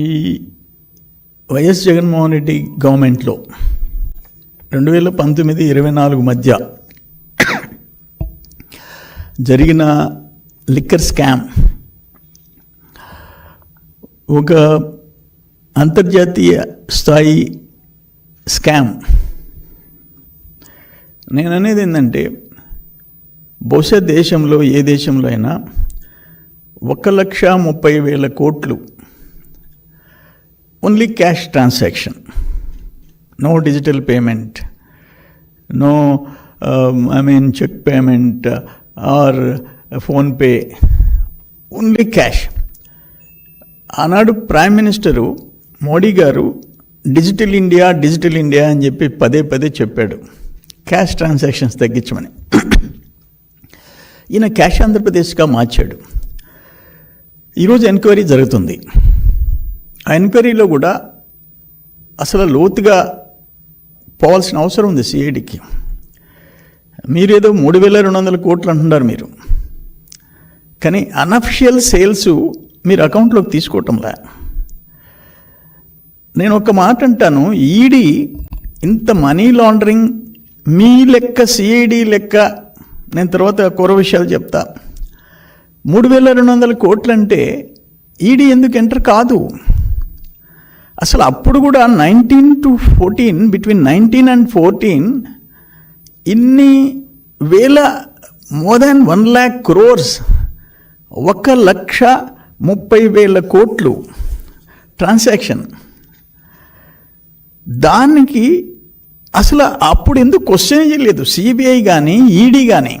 ఈ వైఎస్ జగన్మోహన్ రెడ్డి గవర్నమెంట్లో రెండు వేల పంతొమ్మిది ఇరవై నాలుగు మధ్య జరిగిన లిక్కర్ స్కామ్ ఒక అంతర్జాతీయ స్థాయి స్కామ్. నేను అనేది ఏంటంటే బహుశా దేశంలో ఏ దేశంలో అయినా ఒక లక్ష ముప్పై వేల కోట్లు only cash transaction no digital payment no I mean cheque payment or PhonePe only cash ఆనాడు ప్రైమ్ మినిస్టరు మోడీ గారు డిజిటల్ ఇండియా డిజిటల్ ఇండియా అని చెప్పి పదే పదే చెప్పాడు. క్యాష్ ట్రాన్సాక్షన్స్ తగ్గించమని. ఈయన క్యాష్ ఆంధ్రప్రదేశ్గా మార్చాడు. ఈరోజు ఎంక్వైరీ జరుగుతుంది. ఆ ఎంక్వైరీలో కూడా అసలు లోతుగా పోవాల్సిన అవసరం ఉంది సిఐడికి మీరేదో మూడు వేల రెండు వందల కోట్లు అంటున్నారు మీరు. కానీ అనఫిషియల్ సేల్స్ మీరు అకౌంట్లోకి తీసుకోవటంలా నేను ఒక మాట అంటాను ఈడీ ఇంత మనీ లాండరింగ్ మీ లెక్క సిఐడి లెక్క నేను తర్వాత కూర విషయాలు చెప్తా. మూడు వేల రెండు వందల కోట్లు అంటే ఈడీ ఎందుకు ఎంటర్ కాదు? అసలు అప్పుడు కూడా nineteen to fourteen between nineteen and fourteen ఇన్ని వేల more than one lakh crores ఒక లక్ష ముప్పై వేల కోట్లు ట్రాన్సాక్షన్ దానికి అసలు అప్పుడు ఎందుకు క్వశ్చన్ చేయలేదు? సిబిఐ కానీ ఈడీ కానీ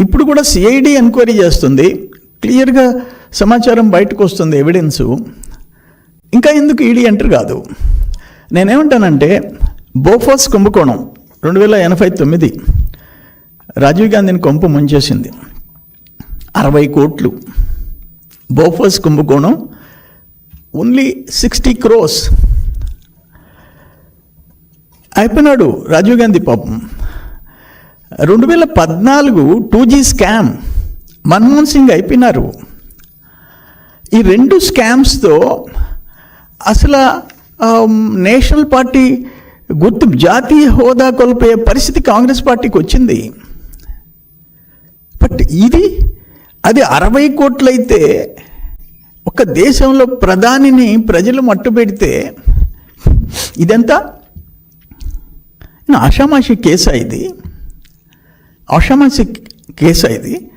ఇప్పుడు కూడా సిఐడి ఎంక్వైరీ చేస్తుంది. క్లియర్గా సమాచారం బయటకు వస్తుంది ఎవిడెన్సు ఇంకా ఎందుకు ఈడీ ఎంటర్ కాదు? నేనేమంటానంటే బోఫోర్స్ కుంభకోణం రెండు వేల ఎనభై తొమ్మిది రాజీవ్ గాంధీని కొంపు ముంచేసింది. అరవై కోట్లు. బోఫోర్స్ కుంభకోణం ఓన్లీ సిక్స్టీ క్రోస్. అయిపోయినాడు రాజీవ్ గాంధీ పాపం. రెండు వేల పద్నాలుగు two G scam Manmohan Singh అయిపోయినారు. ఈ రెండు స్కామ్స్తో అసలు నేషనల్ పార్టీ గుర్తు జాతీయ హోదా కోల్పోయే పరిస్థితి కాంగ్రెస్ పార్టీకి వచ్చింది. బట్ ఇది అది అరవై కోట్లయితే ఒక దేశంలో ప్రధానిని ప్రజలు మట్టుపెడితే ఇదంతా? ఆషామాషి కేసా ఇది. ఆషామాషి కేసా ఇది.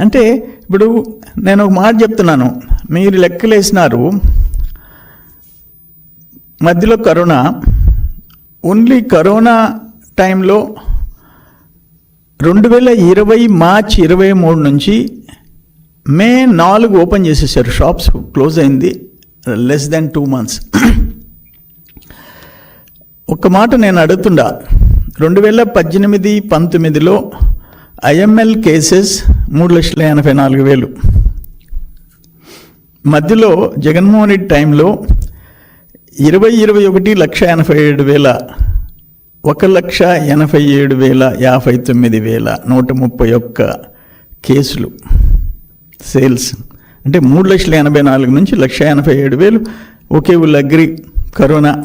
అంటే ఇప్పుడు నేను ఒక మాట చెప్తున్నాను. మీరు లెక్కలేసినారు. మధ్యలో కరోనా ఓన్లీ కరోనా టైంలో రెండు వేల ఇరవై మార్చ్ ఇరవై మూడు నుంచి మే నాలుగు ఓపెన్ చేసేసారు. షాప్స్ క్లోజ్ అయింది. Less than two months. ఒక మాట నేను అడుగుతుండా. రెండు వేల పద్దెనిమిది పంతొమ్మిదిలో ఐఎంఎల్ కేసెస్ మూడు లక్షల ఎనభై నాలుగు వేలు. మధ్యలో జగన్మోహన్ రెడ్డి టైంలో ఇరవై ఇరవై ఒకటి లక్ష ఎనభై ఏడు వేల ఒక లక్ష ఎనభై ఏడు వేల యాభై తొమ్మిది వేల నూట ముప్పై ఒక్క కేసులు సేల్స్. అంటే మూడు లక్షల ఎనభై నాలుగు నుంచి లక్ష ఎనభై ఏడు వేలు ఒకే ఊళ్ళు అగ్రి కరోనా.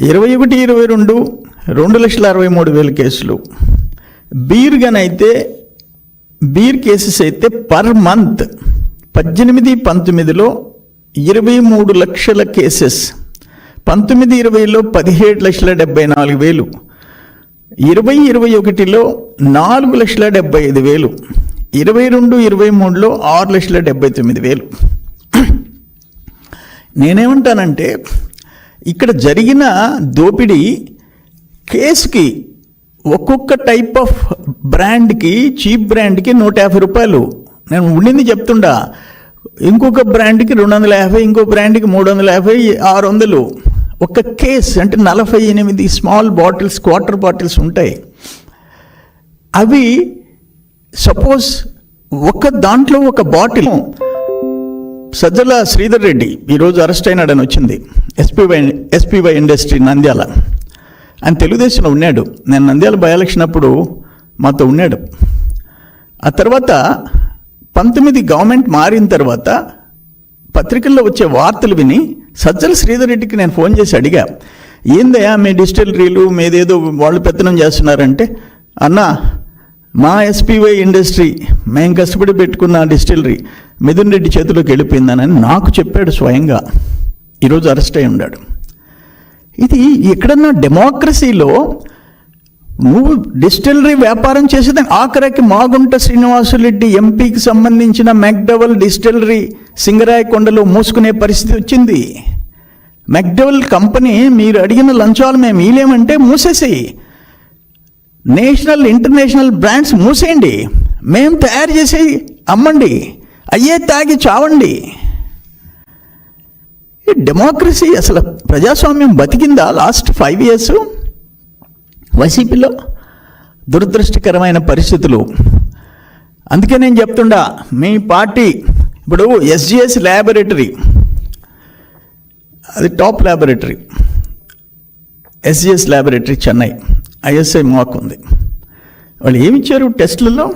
ఇరవై ఒకటి ఇరవై రెండు రెండు లక్షల అరవై మూడు వేల కేసులు. బీర్ గనైతే బీర్ కేసెస్ అయితే పర్ మంత్ పద్దెనిమిది పంతొమ్మిదిలో ఇరవై మూడు లక్షల కేసెస్ పంతొమ్మిది ఇరవైలో పదిహేడు లక్షల డెబ్బై నాలుగు వేలు ఇరవై ఇరవై ఒకటిలో నాలుగు లక్షల డెబ్బై ఐదు వేలు ఇరవై రెండు ఇరవై మూడులో ఆరు లక్షల డెబ్బై తొమ్మిది వేలు. నేనేమంటానంటే ఇక్కడ జరిగిన దోపిడీ కేసుకి ఒక్కొక్క టైప్ ఆఫ్ బ్రాండ్కి చీప్ బ్రాండ్కి నూట యాభై రూపాయలు. నేను ఉండింది చెప్తుండా ఇంకొక బ్రాండ్కి రెండు వందల యాభై ఇంకో బ్రాండ్కి మూడు వందల యాభై ఆరు వందలు ఒక కేస్ అంటే నలభై ఎనిమిది స్మాల్ బాటిల్స్ క్వార్టర్ బాటిల్స్ ఉంటాయి. అవి సపోజ్ ఒక దాంట్లో ఒక బాటిల్ సజ్జల శ్రీధర్ రెడ్డి ఈరోజు అరెస్ట్ అయినాడని వచ్చింది. SPY SPY industry Nandyal. ఆయన తెలుగుదేశంలో ఉన్నాడు. నేను నంద్యాల బై ఎలక్షన్ అప్పుడు మాతో ఉన్నాడు. ఆ తర్వాత పంతొమ్మిది గవర్నమెంట్ మారిన తర్వాత పత్రికల్లో వచ్చే వార్తలు విని సజ్జల శ్రీధర్ రెడ్డికి నేను ఫోన్ చేసి అడిగా ఏందయ్యా మీ డిస్టిలరీలు మీదేదో వాళ్ళు పెత్తనం చేస్తున్నారంటే అన్నా మా ఎస్పీవై ఇండస్ట్రీ మేము కష్టపడి పెట్టుకున్న డిస్టిలరీ మిథున్ రెడ్డి చేతిలోకి వెళ్ళిపోయిందని నాకు చెప్పాడు స్వయంగా. ఈరోజు అరెస్ట్ అయి ఉన్నాడు. ఇది ఎక్కడన్నా డెమోక్రసీలో నువ్వు డిస్టిలరీ వ్యాపారం చేసేది ఆఖరికి మాగుంట శ్రీనివాసులరెడ్డి ఎంపీకి సంబంధించిన మెక్డవల్ డిస్టిలరీ సింగరాయకొండలో మూసుకునే పరిస్థితి వచ్చింది. మెక్డవల్ కంపెనీ మీరు అడిగిన లంచాలు మేము ఇలేమంటే మూసేసేయి. నేషనల్ ఇంటర్నేషనల్ బ్రాండ్స్ మూసేయండి. మేము తయారు చేసి అమ్మండి. అయ్యే తాగి చావండి. ఈ డెమోక్రసీ అసలు ప్రజాస్వామ్యం బతికిందా లాస్ట్ ఫైవ్ ఇయర్స్? వైసీపీలో దురదృష్టకరమైన పరిస్థితులు. అందుకే నేను చెప్తుండా మీ పార్టీ ఇప్పుడు ఎస్జిఎస్ ల్యాబొరేటరీ అది top laboratory SGS laboratory Chennai ISI mark ఉంది. వాళ్ళు ఏమిచ్చారు టెస్టులలో టెస్ట్లలో?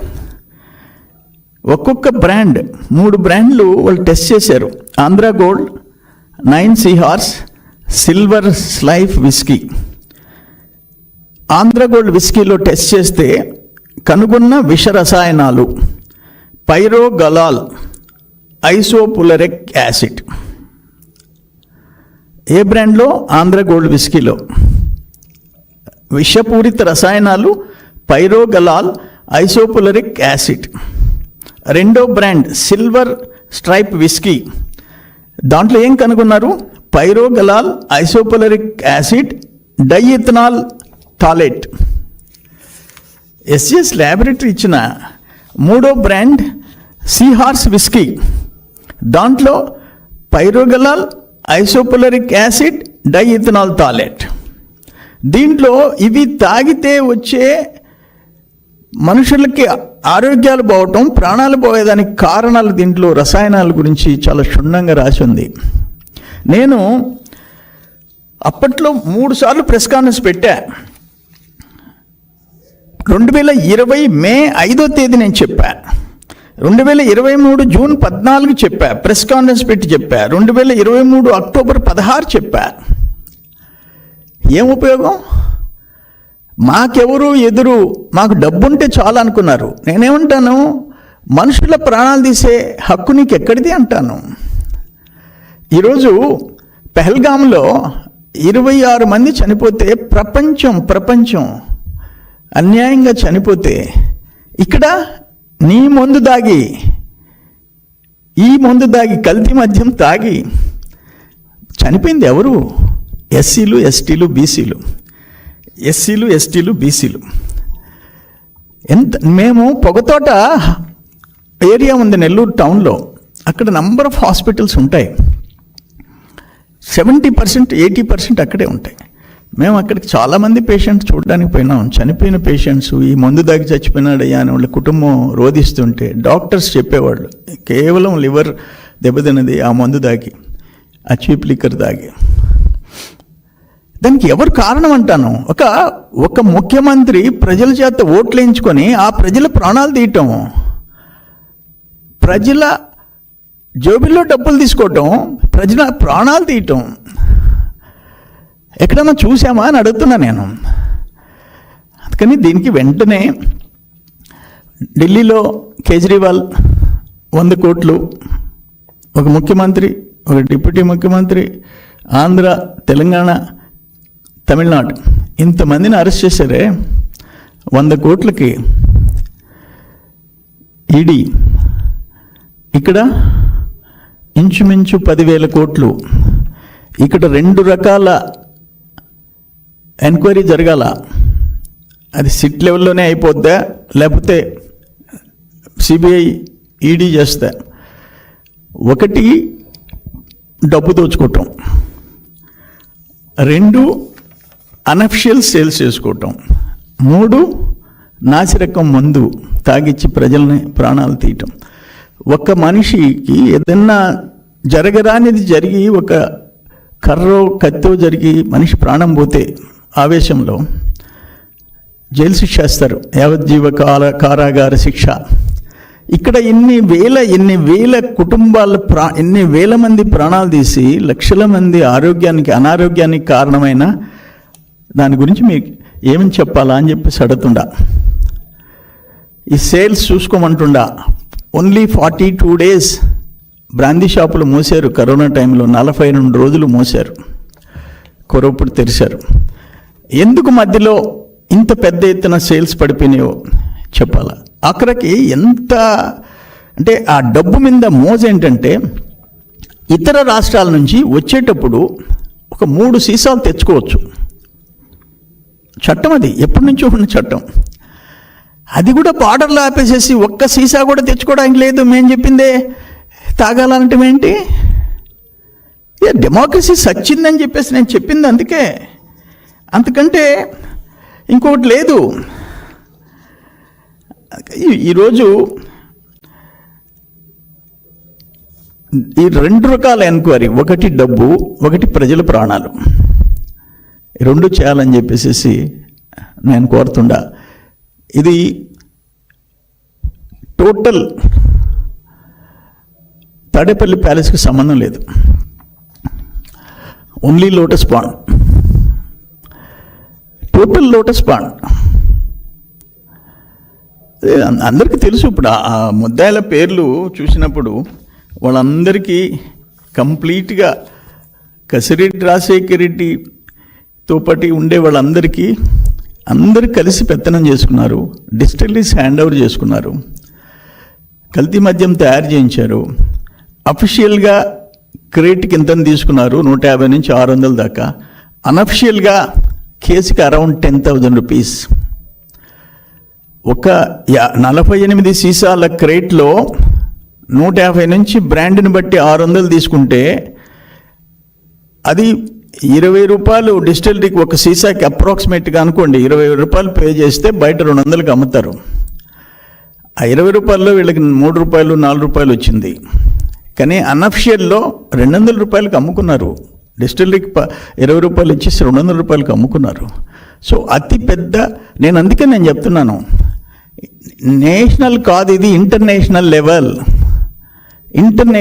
ఒక్కొక్క బ్రాండ్ మూడు బ్రాండ్లు వాళ్ళు టెస్ట్ చేశారు. Andhra gold nine horse silver stripe whisky. Andhra gold విస్కీలో test చేస్తే కనుగొన్న విష రసాయనాలు పైరోగలాల్ ఐసోపులరిక్ యాసిడ్. ఏ బ్రాండ్లో? ఆంధ్ర గోల్డ్ విస్కీలో. విషపూరిత రసాయనాలు పైరోగలాల్ ఐసోపులరిక్ యాసిడ్. రెండో బ్రాండ్ సిల్వర్ స్ట్రైప్ విస్కీ. దాంట్లో ఏం కనుగొన్నారు? పైరోగలాల్ ఐసోపులరిక్ యాసిడ్ డైఇథనాల్ టాలెట్. ఎస్ఎస్ ల్యాబొరేటరీ ఇచ్చిన మూడో బ్రాండ్ సీహార్స్ విస్కీ దాంట్లో పైరోగలాల్ ఐసోపులరిక్ యాసిడ్ డైఇథనాల్ టాలెట్. దీంట్లో ఇవి తాగితే వచ్చే మనుషులకి ఆరోగ్యాలు పోవటం ప్రాణాలు పోయేదానికి కారణాలు దీంట్లో రసాయనాల గురించి చాలా క్షుణ్ణంగా రాసి ఉంది. నేను అప్పట్లో మూడు సార్లు ప్రెస్ కాన్ఫరెన్స్ పెట్టా. రెండు వేల ఇరవై మే ఐదో తేదీ నేను చెప్పా. రెండు వేల ఇరవై మూడు జూన్ పద్నాలుగు చెప్పా. ప్రెస్ కాన్ఫరెన్స్ పెట్టి చెప్పా. రెండు వేల ఇరవై మూడు అక్టోబర్ పదహారు చెప్పా. ఏం ఉపయోగం? మాకెవరు ఎదురు? మాకు డబ్బుంటే చాలు అనుకున్నారు. నేనేమంటాను? మనుషుల ప్రాణాలు తీసే హక్కు నీకు ఎక్కడిది అంటాను. ఈరోజు పెహల్గాంలో ఇరవై ఆరు మంది చనిపోతే ప్రపంచం ప్రపంచం అన్యాయంగా చనిపోతే ఇక్కడ నీ మందు దాగి ఈ మందు దాగి కల్తీ మద్యం తాగి చనిపోయింది ఎవరు? ఎస్సీలు ఎస్టీలు బీసీలు. ఎస్సీలు ఎస్టీలు బీసీలు. ఎంత మేము పొగతోట ఏరియా ఉంది నెల్లూరు టౌన్లో. అక్కడ నంబర్ ఆఫ్ హాస్పిటల్స్ ఉంటాయి. సెవెంటీ పర్సెంట్ ఎయిటీ పర్సెంట్ అక్కడే ఉంటాయి. మేము అక్కడికి చాలామంది పేషెంట్స్ చూడడానికి పోయినాం చనిపోయిన పేషెంట్స్ ఈ మందు దాగి చచ్చిపోయినాడయ్యా అని వాళ్ళ కుటుంబం రోధిస్తుంటే డాక్టర్స్ చెప్పేవాళ్ళు కేవలం లివర్ దెబ్బతిన్నది ఆ మందు దాగి ఆ చీప్ లిక్కర్ దాగి దానికి ఎవరు కారణం అంటాను? ఒక ఒక ముఖ్యమంత్రి ప్రజల చేత ఓట్లేయించుకొని ఆ ప్రజల ప్రాణాలు తీయటం ప్రజల జోబిల్లో డబ్బులు తీసుకోవటం ప్రజల ప్రాణాలు తీయటం ఎక్కడన్నా చూసామా అని అడుగుతున్నా నేను. అందుకని దీనికి వెంటనే ఢిల్లీలో కేజ్రీవాల్ వంద కోట్లు ఒక ముఖ్యమంత్రి ఒక డిప్యూటీ ముఖ్యమంత్రి ఆంధ్ర తెలంగాణ తమిళనాడు ఇంతమందిని అరెస్ట్ చేశారే వంద కోట్లకి ఈడీ. ఇక్కడ ఇంచుమించు పదివేల కోట్లు. ఇక్కడ రెండు రకాల ఎంక్వైరీ జరగాల. అది సిట్ లెవెల్లోనే అయిపోద్దా? లేకపోతే సిబిఐ ఈడీ చేస్తా? ఒకటి డబ్బు దోచుకోవటం. రెండు అనఫిషియల్ సేల్స్ చేసుకోవటం. మూడు నాసిరకం మందు తాగిచ్చి ప్రజల్ని ప్రాణాలు తీయటం. ఒక మనిషికి ఏదన్నా జరగరానిది జరిగి ఒక కర్రో కత్తో జరిగి మనిషి ప్రాణం పోతే ఆవేశంలో జైలు శిక్ష వేస్తారు యావజ్జీవ కాల కారాగార శిక్ష. ఇక్కడ ఎన్ని వేల ఎన్ని వేల కుటుంబాల ప్రా ఎన్ని వేల మంది ప్రాణాలు తీసి లక్షల మంది ఆరోగ్యానికి అనారోగ్యానికి కారణమైన దాని గురించి మీకు ఏమని చెప్పాలా అని చెప్పేసి అడుగుతుండా. ఈ sales చూసుకోమంటుండా. Only forty two days brandy షాపులు మూసారు కరోనా టైంలో నలభై రెండు రోజులు మూసారు కొరప్పుడు తెరిచారు. ఎందుకు మధ్యలో ఇంత పెద్ద ఎత్తున సేల్స్ పడిపోయినాయో చెప్పాలా? అక్కడికి ఎంత అంటే ఆ డబ్బు మీద మోజు ఏంటంటే ఇతర రాష్ట్రాల నుంచి వచ్చేటప్పుడు ఒక మూడు సీసాలు తెచ్చుకోవచ్చు. చట్టం అది ఎప్పటి నుంచో ఉన్న చట్టం. అది కూడా బార్డర్లో ఆపేసేసి ఒక్క సీసా కూడా తెచ్చుకోవడానికి లేదు మేము చెప్పిందే. తాగాలంటే ఏంటి? ఇక డెమోక్రసీ సచ్చిందని చెప్పేసి నేను చెప్పింది అందుకే. అంతకంటే ఇంకొకటి లేదు. ఈరోజు ఈ రెండు రకాల ఎంక్వైరీ ఒకటి డబ్బు ఒకటి ప్రజల ప్రాణాలు. రెండు చేయాలని చెప్పేసి నేను కోరుతుండా. ఇది టోటల్ తాడేపల్లి ప్యాలెస్కి సంబంధం లేదు. Only lotus pond. Total lotus pond అందరికీ తెలుసు ఇప్పుడు ఆ- ముద్దాయిల పేర్లు చూసినప్పుడు వాళ్ళందరికీ కంప్లీట్గా కసిరెడ్డి రాజశేఖర రెడ్డితో పాటు ఉండే వాళ్ళందరికీ అందరూ కలిసి పెత్తనం చేసుకున్నారు డిస్టిల్లీస్ హ్యాండ్ ఓవర్ చేసుకున్నారు కల్తీ మద్యం తయారు చేయించారు అఫిషియల్గా క్రేట్కి ఎంత తీసుకున్నారు నూట యాభై నుంచి ఆరు వందల దాకా అనఫిషియల్గా కేసుకి అరౌండ్ టెన్ థౌజండ్ రూపీస్. ఒక నలభై ఎనిమిది సీసాల క్రేట్లో నూట యాభై నుంచి బ్రాండ్ని బట్టి ఆరు వందలు తీసుకుంటే అది ఇరవై రూపాయలు డిస్టిలరీకి ఒక సీసాకి అప్రాక్సిమేట్గా అనుకోండి ఇరవై రూపాయలు పే చేస్తే బయట రెండు వందలకి అమ్ముతారు. ఆ ఇరవై రూపాయల్లో వీళ్ళకి మూడు రూపాయలు నాలుగు రూపాయలు వచ్చింది. కానీ అన్అఫిషియల్లో రెండు వందల రూపాయలకి అమ్ముకున్నారు. డిస్టిలరీకి ప ఇరవై రూపాయలు ఇచ్చేసి రెండు వందల రూపాయలకి అమ్ముకున్నారు. సో అతి పెద్ద నేను అందుకే నేను చెప్తున్నాను. నేషనల్ కాదు ఇది ఇంటర్నేషనల్ లెవెల్. ఇంటర్నే